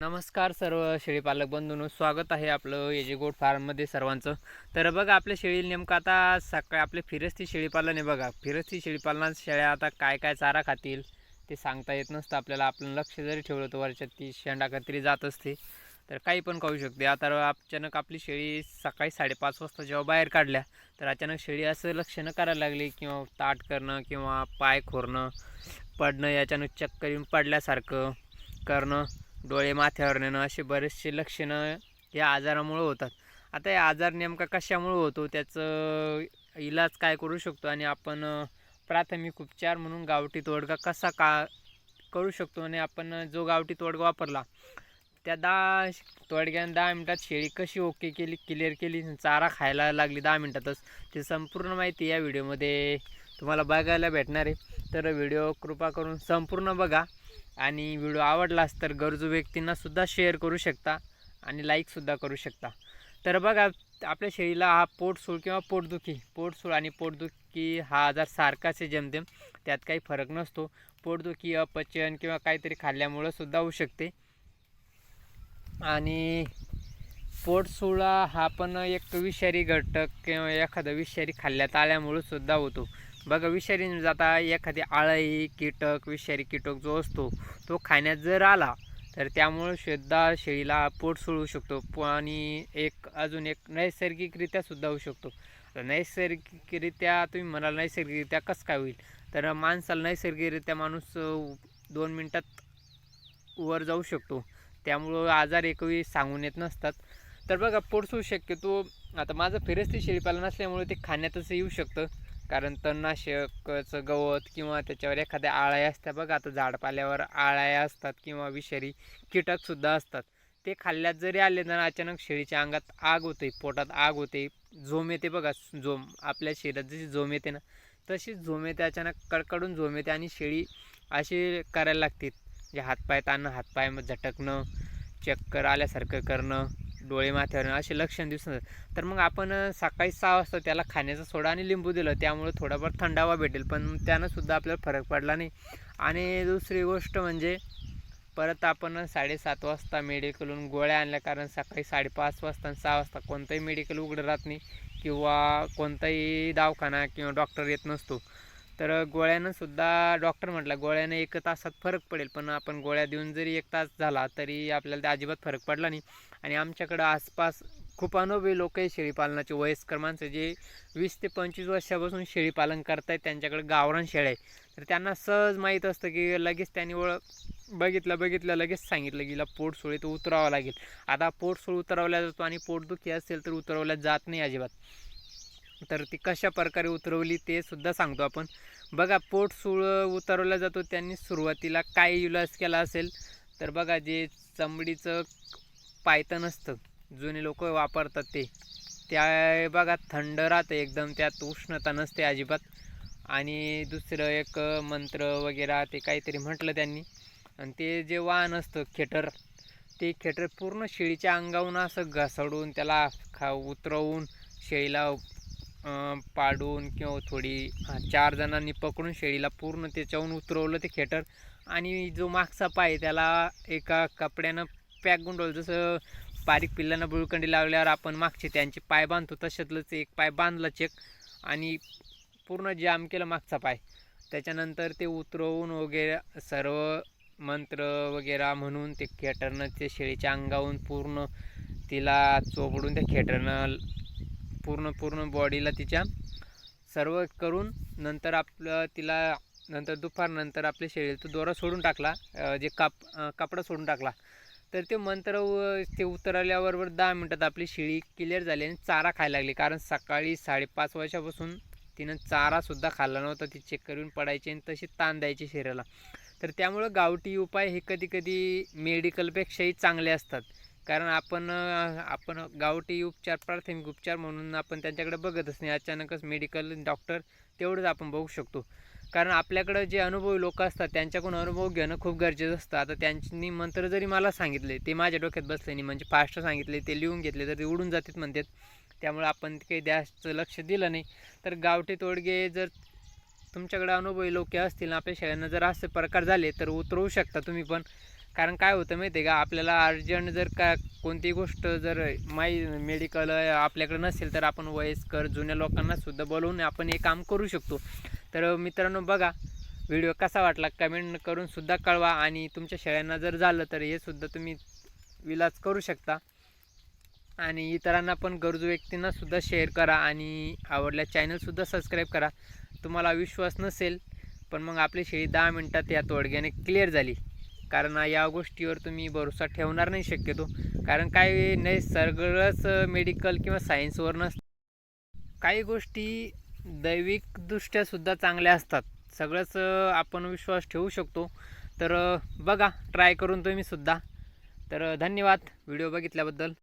नमस्कार सर्व शेळीपालक बंधूंनो स्वागत आहे आपलं एजे गोट फार्ममध्ये सर्वांचं. तर बघा आपल्या शेळी नेमकं आता सकाळी आपले फिरस्ती शेळीपालन आहे बघा. फिरस्ती शेळीपालनात शेळ्या आता काय काय चारा खातील ते सांगता येत नसतं. आपल्याला आपण लक्ष जरी ठेवलं तर वरच्या ती शेंडा तरी जात असते. तर काही पण खाऊ शकते. आता अचानक आपली शेळी सकाळी साडेपाच वाजता जेव्हा बाहेर काढल्या तर अचानक शेळी असं लक्षणं करायला लागली किंवा ताट करणं किंवा पाय खोरणं पडणं याच्यानं चक्कर येऊन पडल्यासारखं करणं. डोळे माथ्यावर नेणं असे बरेचसे लक्षणं या आजारामुळं होतात. आता या आजार नेमका कशामुळं होतो? त्याचं इलाज काय करू शकतो? आणि आपण प्राथमिक उपचार म्हणून गावठी तोडगा कसा का करू शकतो? आणि आपण जो गावठी तोडगा वापरला त्या दहा तोडग्याने दहा मिनटात शेळी कशी ओके केली क्लिअर केली चारा खायला लागली दहा मिनटातच ते संपूर्ण माहिती या व्हिडिओमध्ये तुम्हाला बघायला भेटणार आहे. तर व्हिडिओ कृपा करून संपूर्ण बघा. आणि व्हिडिओ आवडलास तर गरजू व्यक्तींनासुद्धा शेअर करू शकता आणि लाईकसुद्धा करू शकता. तर बघा आपल्या शरीराला हा पोटसूळ किंवा पोटदुखी पोटसूळ आणि पोटदुखी हा आजार सारखाच आहे जमतेम त्यात काही फरक नसतो. पोटदुखी अपचन किंवा काहीतरी खाल्ल्यामुळं सुद्धा होऊ शकते. आणि पोटसुळा हा पण एक विषारी घटक किंवा एखादा विषारी खाल्ल्यात आल्यामुळं सुद्धा होतो. बघा विषारी जाता. एखादी आळी कीटक विषारी कीटक जो असतो तो खाण्यात जर आला तर त्यामुळं सुद्धा शेळीला पोट सोडू शकतो आणि एक अजून एक नैसर्गिकरित्या सुद्धा होऊ शकतो. नैसर्गिकरित्या तुम्ही म्हणाल नैसर्गिकरित्या कसं काय होईल? तर माणसाला नैसर्गिकरित्या माणूस दोन मिनटात वर जाऊ शकतो. त्यामुळं आजार एकवी सांगून येत नसतात. तर बघा पोटसू शक्यतो. आता माझं फिरस्ती शेळीपालन असल्यामुळे ते खाण्यातच येऊ शकतं. कारण तणनाशकचं गवत किंवा त्याच्यावर एखाद्या आळ्या असत्या बघा आता झाडपाल्यावर आळ्या असतात किंवा विषारी कीटकसुद्धा असतात. ते खाल्ल्यात जरी आले तर अचानक शेळीच्या अंगात आग होते पोटात आग होते झोम येते बघा झोम. आपल्या शरीरात जशी झोम येते ना तशीच झोम येते अचानक कडकडून झोम येते आणि शेळी अशी करायला लागते. जे हातपाय ताणं हातपाय झटकणं चक्कर आल्यासारखं करणं. डोळे माथ्यावर असे लक्षण दिसून तर मग आपण सकाळी सहा वाजता त्याला खाण्याचा सोडा आणि लिंबू दिलं. त्यामुळे थोडाफार थंडावा भेटेल पण त्यानंसुद्धा आपल्याला फरक पडला नाही. आणि दुसरी गोष्ट म्हणजे परत आपण साडेसात वाजता मेडिकलहून गोळ्या आणल्या कारण सकाळी साडेपाच वाजता आणि सहा वाजता कोणतंही मेडिकल उघडं राहत नाही किंवा कोणताही दवाखाना किंवा डॉक्टर येत नसतो. तर गोळ्यानं सुद्धा डॉक्टर म्हटला गोळ्यानं एक तासात फरक पडेल पण आपण गोळ्या देऊन जरी एक तास झाला तरी आपल्याला त्या अजिबात फरक पडला नाही. आणि आमच्याकडं आसपास खूप अनुभवी लोक आहे शेळीपालनाचे वयस्कर माणसं जे वीस ते पंचवीस वर्षापासून शेळीपालन करतायत त्यांच्याकडे गावरान शेळ्या आहे तर त्यांना सहज माहीत असतं की लगेच त्यांनी ओळख बघितलं बघितलं लगेच सांगितलं की पोट सोळी तर उतरावं लागेल. आता पोटसोळ उतरवल्या जातो आणि पोटदुखी असेल तर उतरवल्या जात नाही अजिबात. तर ती कशा प्रकारे उतरवली ते सुद्धा सांगतो आपण. बघा पोट सुळ उतरवला जातो त्यांनी सुरुवातीला. काय युलास केला असेल? तर बघा जे चमडीचं पायतन असतं जुने लोक वापरतात ते त्या बघा थंड राहतं एकदम त्यात उष्णता नसते अजिबात. आणि दुसरं एक मंत्र वगैरे ते काहीतरी म्हटलं त्यांनी. आणि ते जे वाहन असतं खेटर ते खेटर पूर्ण शेळीच्या अंगाहून असं घसडून त्याला खा उतरवून शेळीला पाडून किंवा थोडी चार जणांनी पकडून शेळीला पूर्ण त्याच्याहून उतरवलं ते खेटर. आणि जो मागचा पाय त्याला एका कपड्यानं पॅक गुंडवलं जसं बारीक पिल्लांना बुळकंडी लावल्यावर आपण मागचे त्यांचे पाय बांधतो तशातलंच एक पाय बांधला चेक. आणि पूर्ण जाम केलं मागचा पाय. त्याच्यानंतर ते उतरवून वगैरे सर्व मंत्र वगैरे म्हणून ते खेटरनं ते शेळीच्या अंगावून पूर्ण तिला चोपडून त्या खेटरनं पूर्ण पूर्ण बॉडीला तिच्या सर्व करून नंतर आपलं तिला नंतर दुपारनंतर आपल्या शरीर तो दोरा सोडून टाकला जे काप कापडा सोडून टाकला. तर ते मंत्र ते उतरवल्याबरोबर दहा मिनटात आपली शिळी क्लिअर झाली आणि चारा खायला लागली. कारण सकाळी साडेपाच वर्षापासून तिनं चारासुद्धा खाल्ला नव्हता. ती चेक करून पडायची आणि तशी ताण द्यायची शरीराला. तर त्यामुळं गावठी उपाय हे कधी कधी मेडिकलपेक्षाही चांगले असतात. कारण आपण आपण गावठी उपचार प्राथमिक उपचार म्हणून आपण त्यांच्याकडे बघतच नाही. अचानकच मेडिकल डॉक्टर तेवढंच आपण बघू शकतो. कारण आपल्याकडं जे अनुभवी लोक असतात त्यांच्याकडून अनुभव घेणं खूप गरजेचं असतं. आता त्यांनी मंत्र जरी मला सांगितले ते माझ्या डोक्यात बसले नाही म्हणजे फास्ट सांगितले ते लिहून घेतले तर ते उडून जातात म्हणतात. त्यामुळे आपण काही द्याचं लक्ष दिलं नाही. तर गावठी तोडगे जर तुमच्याकडे अनुभवी लोक असतील आपल्या शाळांना जर असे प्रकार झाले तर उतरवू शकता तुम्ही पण. कारण काय होतं माहिती आहे का आपल्याला अर्जंट जर का कोणती गोष्ट जर माई मेडिकल आपल्याकडे नसेल तर आपण वयस्कर जुन्या लोकांनासुद्धा बोलवून आपण हे काम करू शकतो. तर मित्रांनो बघा व्हिडिओ कसा वाटला कमेंट करूनसुद्धा कळवा आणि तुमच्या शेळ्यांना जर झालं तर हे सुद्धा तुम्ही विलाज करू शकता. आणि इतरांना पण गरजू व्यक्तींनासुद्धा शेअर करा आणि आवडल्या चॅनलसुद्धा सबस्क्राईब करा. तुम्हाला विश्वास नसेल पण मग आपली शेळी दहा मिनटात या तोडग्याने क्लिअर झाली. कारण या गोष्टीवर तुम्ही भरोसा ठेवणार नाही शक्यतो. कारण काय नाही सगळंच मेडिकल किंवा सायन्सवर नसतं. काही गोष्टी दैविकदृष्ट्यासुद्धा चांगल्या असतात. सगळंच आपण विश्वास ठेवू शकतो. तर बघा ट्राय करून तुम्हीसुद्धा तर धन्यवाद. व्हिडिओ बघितल्याबद्दल.